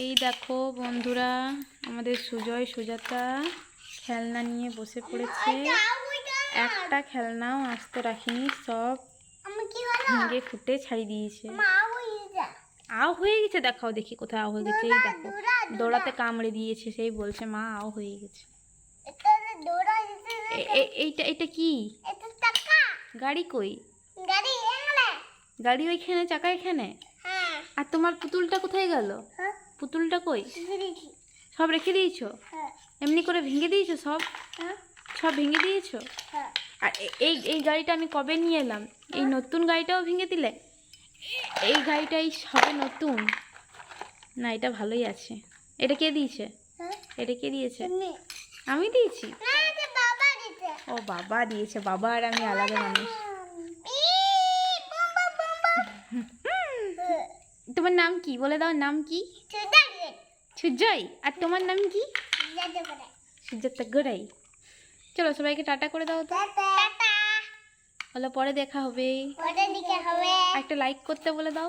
এই দেখো বন্ধুরা আমাদের সুজয় সুজাতা খেলনা নিয়ে বসে পড়েছে। একটা খেলনাও আসতে রাখিনি সব ভেঙে ফুটে ছাড়ি দিয়েছে। আও হয়ে গেছে দেখাও দেখি কোথায় আও হয়ে গেছে। এই দেখো দৌড়াতে কামড়ে দিয়েছে সেই বলছে মা আও হয়ে গেছে। এইটা এটা কি? গাড়ি কই? গাড়ি ওইখানে চাকা এখানে? হ্যাঁ। আর তোমার পুতুলটা কোথায় গেল? হ্যাঁ। পুতুলটা কই? সব রেখে দিয়েছ? হ্যাঁ। এমনি করে ভেঙে দিয়েছ সব? হ্যাঁ। সব ভেঙে দিয়েছ? হ্যাঁ। আর এই এই গাড়িটা আমি কবে নিয়ে এলাম? এই নতুন গাড়িটাও ভেঙে দিলে? এই গাড়িটা এই সবে নতুন। না এটা ভালোই আছে। এটা কে দিয়েছে? এটা কে দিয়েছে? আমি দিয়েছি। ও বাবা দিয়েছে। বাবা আর আমি আলাদা মানুষ। তোমার নাম কি? বলে দাও নাম কি? সুজয়। আর তোমার নাম কি? যাতে করে। সুজাতা গোড়াই। চলো সবাইকে টাটা করে দাও তো। পরে দেখা হবে। একটা লাইক করতে বলে দাও।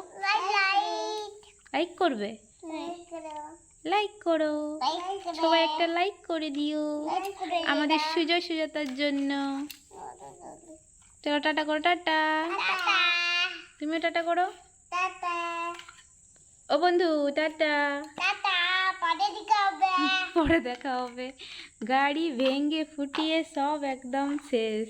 লাইক করবে? লাইক করো। সবাই একটা লাইক করে দিও। আমাদের সুজয় সুজাতার জন্য। চলো টাটা করো টাটা। টাটা। তুমিও টাটা করো। টাটা। ও বন্ধু টাটা টাটা পরে দিকে হবে পরে দেখা হবে গাড়ি ভেঙে ফুটিয়ে সব একদম শেষ